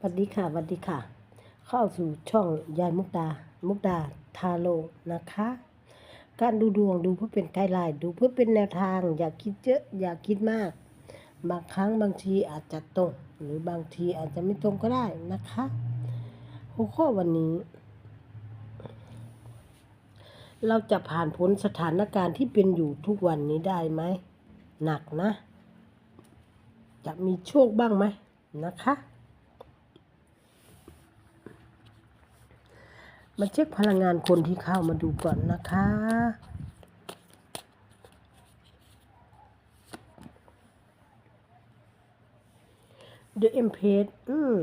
สวัสดีค่ะสวัสดีค่ะ เข้าสู่ช่องยายมุกดา มุกดาทาโลนะคะ การดูดวงดูเพื่อเป็นไกด์ไลน์ดูเพื่อเป็นแนวทาง อย่าคิดเยอะอย่าคิดมาก บางครั้งบางทีอาจจะตรงหรือบางทีอาจจะไม่ตรงก็ได้นะคะหัวข้อวันนี้ เราจะผ่านพ้นสถานการณ์ที่เป็นอยู่ทุกวันนี้ได้ไหมหนักนะ จะมีโชคบ้างไหมนะคะ มาเช็คพลังงานคนที่เข้ามาดูก่อนนะคะ The e m p r e s s อืม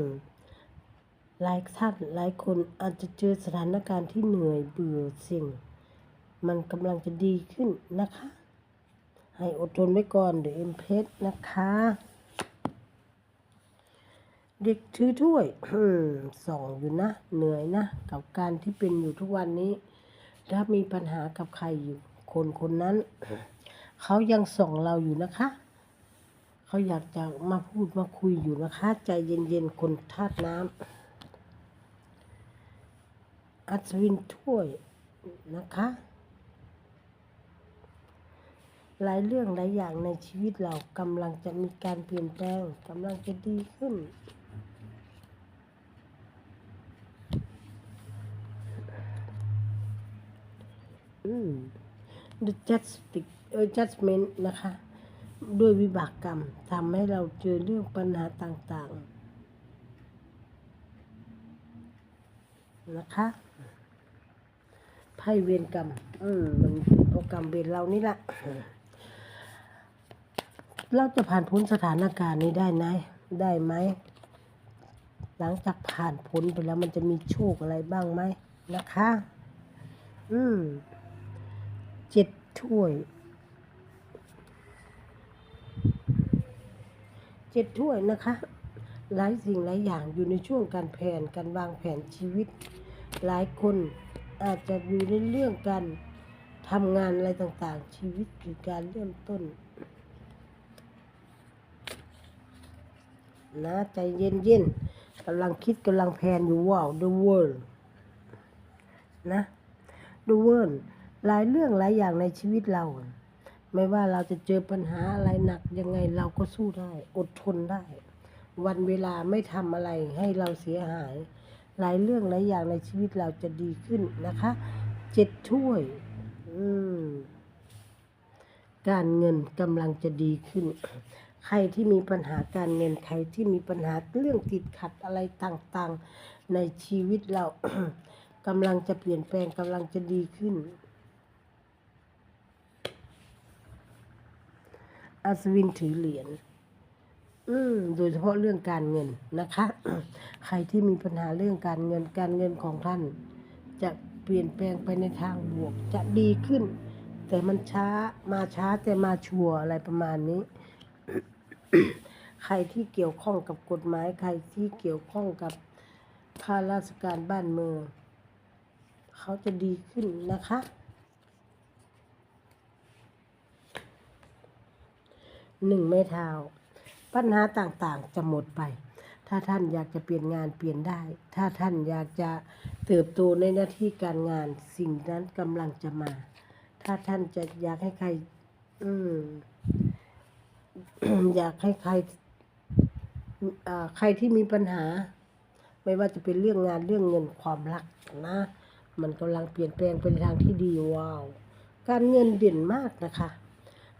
หลายท่านหลายคนอาจจะเจอสถานการณ์ที่เหนื่อยเบื่อสิ่ง มันกำลังจะดีขึ้นนะคะ ให้อดทนไว้ก่อน The e m p r e s s นะคะ เด็กถือถ้วยส่องอยู่นะ เหนื่อยนะ กับการที่เป็นอยู่ทุกวันนี้ ถ้ามีปัญหากับใครอยู่คนคนนั้น เขายังส่องเราอยู่นะคะ เขาอยากจะมาพูดมาคุยอยู่นะคะ ใจเย็นๆ คนธาตุน้ำอัศวินถ้วยนะคะ หลายเรื่องหลายอย่างในชีวิตเรากำลังจะมีการเปลี่ยนแปลงกำลังจะดีขึ้น the justice เออ judgment นะคะ ด้วยวิบากกรรมทำให้เราเจอเรื่องปัญหาต่างๆ นะคะไพ่เวรกรรม อืมมันเพราะกรรมเวรเรานี่แหละเราจะผ่านพ้นสถานการณ์นี้ได้ไหมได้ไหม หลังจากผ่านพ้นไปแล้วมันจะมีโชคอะไรบ้างไหมนะคะ อืม เจ็ดถ้วยเจ็ดถ้วยนะคะ หลายสิ่งหลายอย่างอยู่ในช่วงการแผนการวางแผนชีวิต หลายคนอาจจะอยู่ในเรื่องการทำงานอะไรต่างๆ ชีวิตคือการเริ่มต้นนะใจเย็นๆกำลังคิดกำลังแพนอยู่ว้าว the world นะ the world หลายเรื่องหลายอย่างในชีวิตเรา ไม่ว่าเราจะเจอปัญหาอะไรหนักยังไงเราก็สู้ได้ อดทนได้ วันเวลาไม่ทำอะไรให้เราเสียหาย หลายเรื่องหลายอย่างในชีวิตเราจะดีขึ้นนะคะเจ็ดถ้วย อืมการเงินกำลังจะดีขึ้น ใครที่มีปัญหาการเงิน ใครที่มีปัญหาเรื่องติดขัดอะไรต่างๆ ในชีวิตเรากำลังจะเปลี่ยนแปลงกำลังจะดีขึ้น อัศวินถือเหรียญอืมโดยเฉพาะเรื่องการเงินนะคะ ใครที่มีปัญหาเรื่องการเงินการเงินของท่าน จะเปลี่ยนแปลงไปในทางบวก จะดีขึ้น แต่มันช้ามาช้าแต่มาชัวร์อะไรประมาณนี้ ใครที่เกี่ยวข้องกับกฎหมาย ใครที่เกี่ยวข้องกับข้าราชการบ้านเมืองเขาจะดีขึ้นนะคะ หนึ่งไม้เท้า ปัญหาต่างๆ จะหมดไป ถ้าท่านอยากจะเปลี่ยนงานเปลี่ยนได้ ถ้าท่านอยากจะเติบโตในหน้าที่การงานสิ่งนั้นกำลังจะมา ถ้าท่านจะอยากให้ใคร อืมอยากให้ใครใครที่มีปัญหา ไม่ว่าจะเป็นเรื่องงานเรื่องเงินความรักนะ มันกำลังเปลี่ยนแปลงไปในทางที่ดีว้าว การเงินเด่นมากนะคะ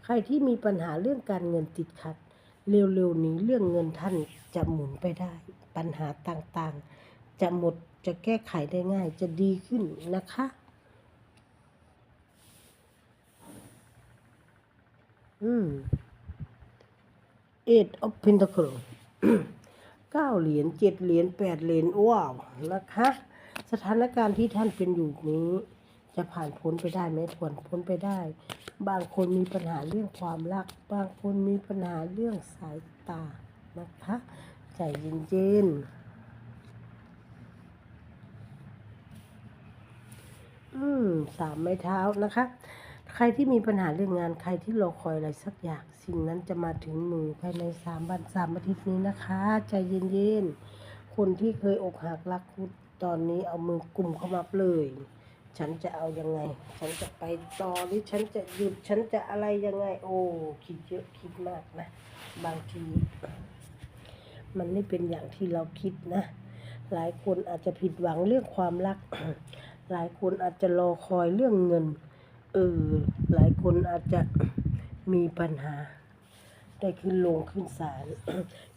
ใครที่มีปัญหาเรื่องการเงินติดขัด เร็วๆนี้เรื่องเงินท่านจะหมุนไปได้ ปัญหาต่างๆ จะหมดจะแก้ไขได้ง่าย จะดีขึ้นนะคะอืม eight of pentacle เก้าเหรียญเจ็ดเหรียญแปดเหรียญว้าวนะคะ สถานการณ์ที่ท่านเป็นอยู่นี้ จะผ่านพ้นไปได้ไหมผ่านพ้นไปได้ บางคนมีปัญหาเรื่องความรัก บางคนมีปัญหาเรื่องสายตานะคะใจเย็นๆอืมสามไม้เท้านะคะ ใครที่มีปัญหาเรื่องงานใครที่รอคอยอะไรสักอย่าง สิ่งนั้นจะมาถึงมือภายในสามวันสามอาทิตย์นี้นะคะ ใจเย็นๆคนที่เคยอกหักรักคุดตอนนี้เอามือกลุ่มเข้ามาเลย ฉันจะเอายังไง ฉันจะไปต่อหรือฉันจะหยุด ฉันจะอะไรยังไง โอ้คิดเยอะคิดมากนะ บางที มันไม่เป็นอย่างที่เราคิดนะ หลายคนอาจจะผิดหวังเรื่องความรัก หลายคนอาจจะรอคอยเรื่องเงิน เออ หลายคนอาจจะมีปัญหา ได้ขึ้นลงขึ้นศาล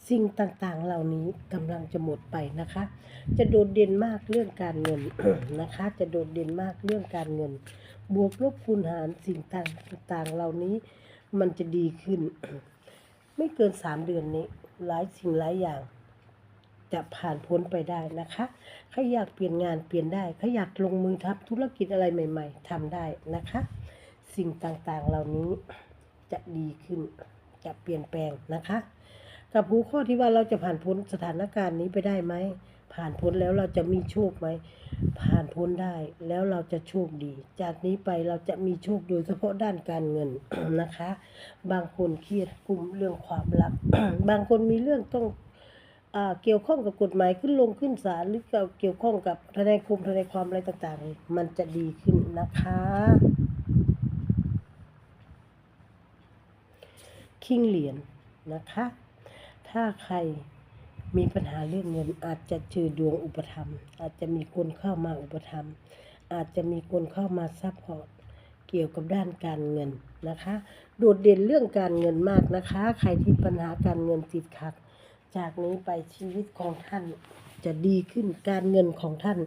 สิ่งต่างๆ เหล่านี้กำลังจะหมดไปนะคะ จะโดดเด่นมากเรื่องการเงินนะคะ จะโดดเด่นมากเรื่องการเงิน บวกลบคูณหารสิ่งต่างๆ เหล่านี้ มันจะดีขึ้น ไม่เกินสามเดือนนี้หลายสิ่งหลายอย่างจะผ่านพ้นไปได้นะคะใครอยากเปลี่ยนงานเปลี่ยนได้ใครอยากลงมือทำธุรกิจอะไรใหม่ ๆทำได้นะคะ สิ่งต่างๆ เหล่านี้จะดีขึ้น จะเปลี่ยนแปลงนะคะ กับหัวข้อที่ว่าเราจะผ่านพ้นสถานการณ์นี้ไปได้ไหม ผ่านพ้นแล้วเราจะมีโชคไหม ผ่านพ้นได้แล้วเราจะโชคดี จากนี้ไปเราจะมีโชคโดยเฉพาะด้านการเงินนะคะ บางคนเครียดกลุ่มเรื่องความรัก บางคนมีเรื่องต้องอเกี่ยวข้องกับกฎหมายขึ้นลงขึ้นศาลหรือเกี่ยวข้องกับทนายคุมทนายความอะไรต่างๆ มันจะดีขึ้นนะคะ คิงเหรียญนะคะ ถ้าใครมีปัญหาเรื่องเงิน อาจจะเจอดวงอุปธรรมอาจจะมีคนเข้ามาอุปธรรมอาจจะมีคนเข้ามาซัพพอร์ตเกี่ยวกับด้านการเงินนะคะ โดดเด่นเรื่องการเงินมากนะคะ ใครที่ปัญหาการเงินติดขัด จากนี้ไปชีวิตของท่านจะดีขึ้นการเงินของท่าน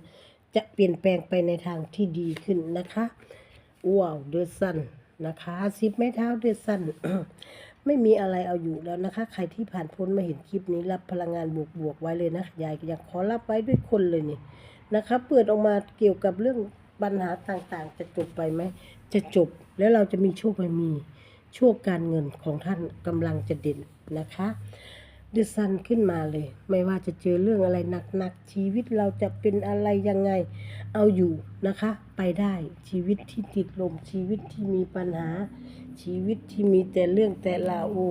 จะเปลี่ยนแปลงไปในทางที่ดีขึ้นนะคะว้าวเดือดสั้นนะคะซิปไม้เท้าเดือดสั้น ไม่มีอะไรเอาอยู่แล้วนะคะ ใครที่ผ่านพ้นมาเห็นคลิปนี้รับพลังงานบวกๆไว้เลยนะยายอยากขอรับไว้ด้วยคนเลยนี่นะคะเปิดออกมาเกี่ยวกับเรื่องปัญหาต่างๆ จะจบไปไหมจะจบแล้วเราจะมีโชคไม่มีโชคการเงินของท่านกำลังจะเด่นนะคะเดซันขึ้นมาเลย ไม่ว่าจะเจอเรื่องอะไรหนักๆชีวิตเราจะเป็นอะไรยังไงเอาอยู่นะคะ ไปได้ชีวิตที่ติดลมชีวิตที่มีปัญหา ชีวิตที่มีแต่เรื่องแต่ราโอ้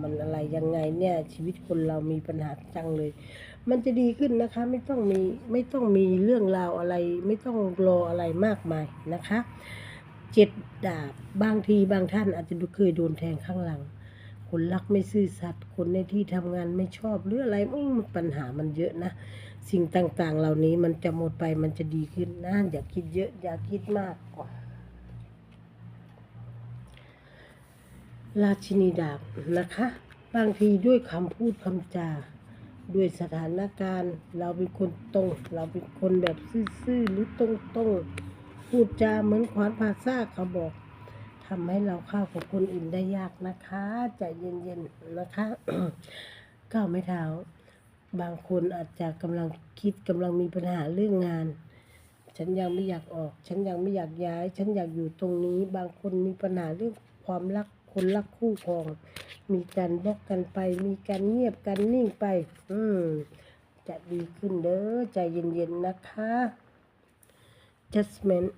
มันอะไรยังไงเนี่ย ชีวิตคนเรามีปัญหาจังเลย มันจะดีขึ้นนะคะ ไม่ต้องมีไม่ต้องมีเรื่องราวอะไร ไม่ต้องรออะไรมากมายนะคะเจ็ดดาบบางทีบางท่านอาจจะเคยโดนแทงข้างหลัง คนรักไม่ซื่อสัตย์คนในที่ทำงานไม่ชอบหรืออะไรอืปัญหามันเยอะนะ สิ่งต่างๆ เหล่านี้มันจะหมดไปมันจะดีขึ้นนะอย่าคิดเยอะอย่าคิดมาก ราชินีดาบนะคะ บางทีด้วยคำพูดคำจา ด้วยสถานการณ์ เราเป็นคนตรง เราเป็นคนแบบซื่อๆหรือตรงๆ พูดจาเหมือนขวานผ่าซากเขาบอกทำให้เราเข้ากับคนอื่นได้ยากนะคะใจเย็นๆนะคะก้าวไม่เท้า บางคนอาจจะกำลังคิดกำลังมีปัญหาเรื่องงาน ฉันยังไม่อยากออก ฉันยังไม่อยากย้าย ฉันอยากอยู่ตรงนี้ บางคนมีปัญหาเรื่องความรัก คนรักคู่ครอง มีการบล็อกกันไป มีการเงียบกันนิ่งไป อืม จะดีขึ้นเด้อใจเย็นๆนะคะ judgment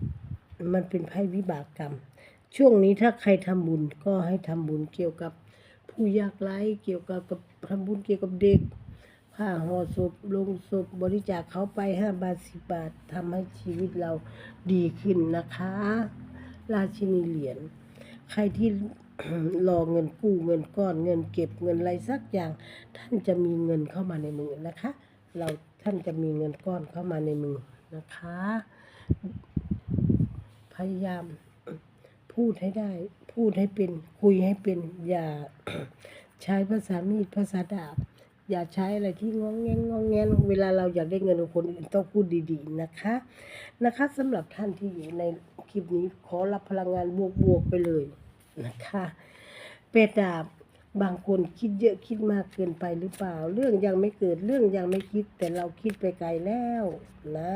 มันเป็นไพ่วิบากกรรม ช่วงนี้ถ้าใครทำบุญก็ให้ทำบุญเกี่ยวกับผู้ยากไร้เกี่ยวกับกับทำบุญเกี่ยวกับเด็กผ้าห่อศพลงศพบริจาคเขาไปห้าบาทสิบาททำให้ชีวิตเราดีขึ้นนะคะ ราชินีเหรียญใครที่ รอเงินกู้เงินก้อนเงินเก็บเงินอะไรสักอย่าง ท่านจะมีเงินเข้ามาในมือนะคะ เราท่านจะมีเงินก้อนเข้ามาในมือนะคะ พยายามพูดให้ได้ พูดให้เป็นคุยให้เป็นอย่าใช้ภาษามีดภาษาดาบอย่าใช้อะไรที่งองแงงงองแงงเวลาเราอยากได้เงินของคนอื่นต้องพูดดีๆนะคะ นะคะสำหรับท่านที่อยู่ในคลิปนี้ขอรับพลังงานบวกๆไปเลย นะคะ เป็ดดาบบางคนคิดเยอะคิดมากเกินไปหรือเปล่า เรื่องยังไม่เกิดเรื่องยังไม่คิด แต่เราคิดไปไกลแล้วนะ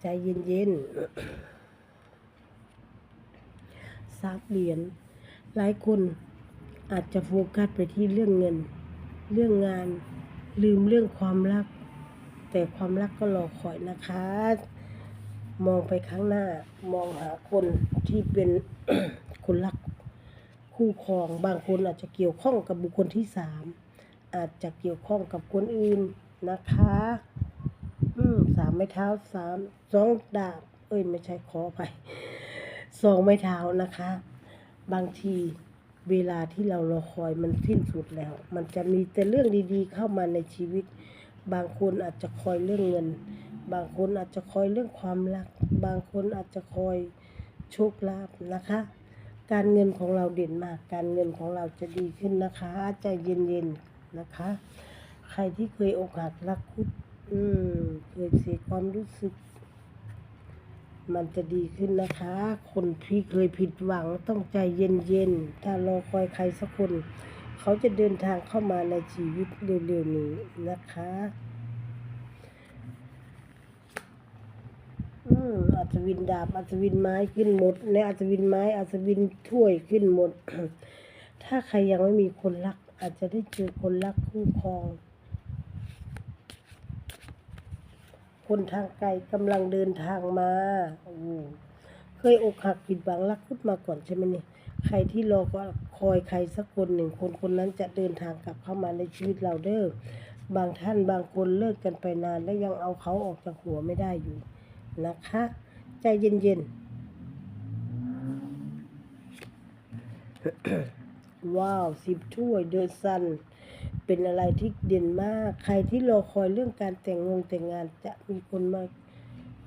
ใจเย็นๆซับเหรียญหลายคนอาจจะโฟกัสไปที่เรื่องเงิน เรื่องงานลืมเรื่องความรัก แต่ความรักก็รอคอยนะคะ มองไปข้างหน้ามองหาคนที่เป็น คู่ครองบางคนอาจจะเกี่ยวข้องกับบุคคลที่สามอาจจะเกี่ยวข้องกับคนอื่นนะคะอืมสามไม้เท้าสามสองดาบ เอ้ยไม่ใช่ขอไปสองไม้เท้านะคะ บางทีเวลาที่เรารอคอยมันสิ้นสุดแล้ว มันจะมีแต่เรื่องดีๆ เข้ามาในชีวิต บางคนอาจจะคอยเรื่องเงิน บางคนอาจจะคอยเรื่องความรัก บางคนอาจจะคอยโชคลาภนะคะ การเงินของเราเด่นมาก การเงินของเราจะดีขึ้นนะคะใจเย็นๆนะคะ ใครที่เคยอกหักรักคุดอืมเคยเสียความรู้สึก มันจะดีขึ้นนะคะ คนที่เคยผิดหวังต้องใจเย็นๆถ้ารอคอยใครสักคน เขาจะเดินทางเข้ามาในชีวิตเร็วๆนี้นะคะ อัศวินดาบ อัศวินไม้ขึ้นหมด ในอัศวินไม้ อัศวินถ้วยขึ้นหมด ถ้าใครยังไม่มีคนรัก อาจจะได้เจอคนรักคู่ครอง คนทางไกลกำลังเดินทางมาโอ้เคยอกหักผิดหวังรักคุดมาก่อนใช่ไหมเนี่ยใครที่รอก็คอยใครสักคนหนึ่งคนคนนั้นจะเดินทางกลับเข้ามาในชีวิตเราเด้อบางท่านบางคนเลิกกันไปนานแล้วยังเอาเขาออกจากหัวไม่ได้อยู่ นะคะ ใจเย็นๆ ว้าวสิบถ้วยเดอะซัน เป็นอะไรที่เด่นมาก ใครที่รอคอยเรื่องการแต่งงงแต่งงานจะมีคนมา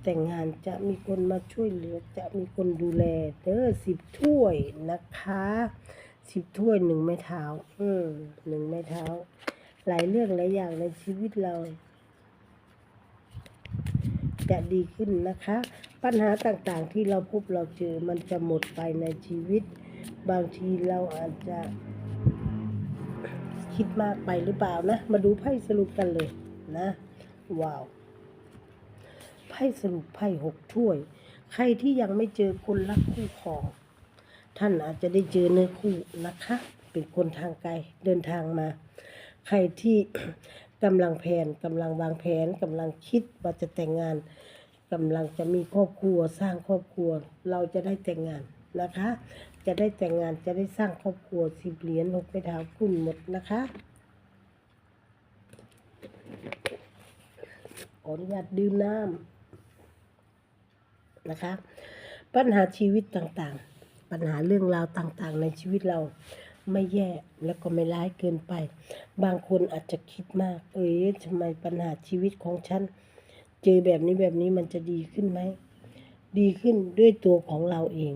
แต่งงานจะมีคนมาช่วยเหลือ จะมีคนดูแลเด้อสิบถ้วยนะคะสิบถ้วยหนึ่งไม้เท้า อืมหนึ่งไม้เท้า หลายเรื่องหลายอย่างในชีวิตเรา จะดีขึ้นนะคะ ปัญหาต่างๆที่เราพบเราเจอมันจะหมดไปในชีวิต บางทีเราอาจจะ คิดมากไปหรือเปล่านะ มาดูไพ่สรุปกันเลยนะ ว้าวไพ่สรุปไพ่หกถ้วย ใครที่ยังไม่เจอคนรักคู่ครองท่านอาจจะได้เจอเนื้อคู่นะคะ เป็นคนทางไกลเดินทางมา ใครที่ กำลังแผนกำลังวางแผนกำลังคิดว่าจะแต่งงานกำลังจะมีครอบครัวสร้างครอบครัว เราจะได้แต่งงานนะคะ จะได้แต่งงานจะได้สร้างครอบครัวสิบเหรียญหกไม้เท้าคุณหมดนะคะขออนุญาตดื่มน้ำนะคะ ปัญหาชีวิตต่างๆ ปัญหาเรื่องราวต่างๆ ในชีวิตเรา ไม่แย่แล้วก็ไม่ร้ายเกินไป บางคนอาจจะคิดมาก เอ้ยทำไมปัญหาชีวิตของฉัน เจอแบบนี้แบบนี้มันจะดีขึ้นไหม ดีขึ้นด้วยตัวของเราเอง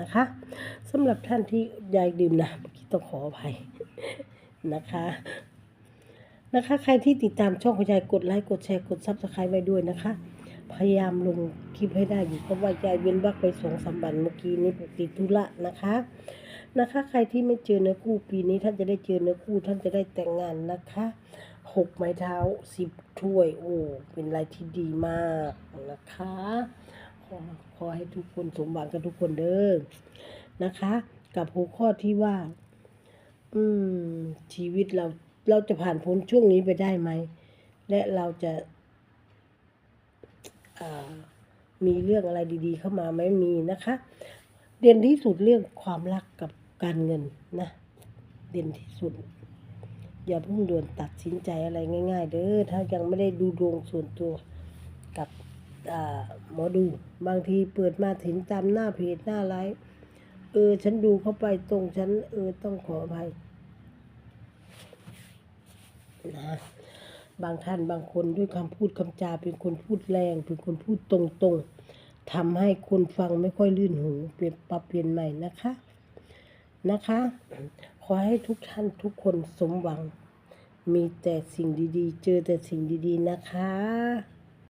นะคะสำหรับท่านที่อยากดื่มนะเมื่อกี้ต้องขออภัยนะคะ นะคะ ใครที่ติดตามช่องของยายกดไลค์กดแชร์กดซับสไครต์ไว้ด้วยนะคะ พยายามลงคลิปให้ได้อยู่เพราะว่ายายเว้นวักไปสองสามวันเมื่อกี้นี้ปกติดธุระนะคะนะคะ ใครที่ไม่เจอเนื้อคู่ปีนี้ท่านจะได้เจอเนื้อคู่ท่านจะได้แต่งงานนะคะหกไม้เท้าสิบถ้วยโอ้เป็นอะไรที่ดีมากนะคะ ขอขอให้ทุกคนสมหวังกันทุกคนเด้อนะคะ กับหัวข้อที่ว่า อืมชีวิตเรา เราจะผ่านพ้นช่วงนี้ไปได้ไหม และเราจะามีเรื่องอะไรดี ๆ เข้ามาไหมมีนะคะ เด่นที่สุดเรื่องความรักกับการเงินนะ เด่นที่สุด อย่าเพิ่งด่วนตัดสินใจอะไรง่าย ๆ เด้อถ้ายังไม่ได้ดูดวงส่วนตัวกับหมอดู บางทีเปิดมาถึงตามหน้าเพจหน้าไลฟ์เออ ฉันดูเข้าไปตรงฉัน เออ ต้องขออภัย นะ บางท่านบางคนด้วยคำพูดคำจาเป็นคนพูดแรง เป็นคนพูดตรงๆทำให้คนฟังไม่ค่อยลื่นหูเปลี่ยนปรับเปลี่ยนใหม่นะคะนะคะ ขอให้ทุกท่านทุกคนสมหวัง มีแต่สิ่งดีๆ เจอแต่สิ่งดีๆนะคะ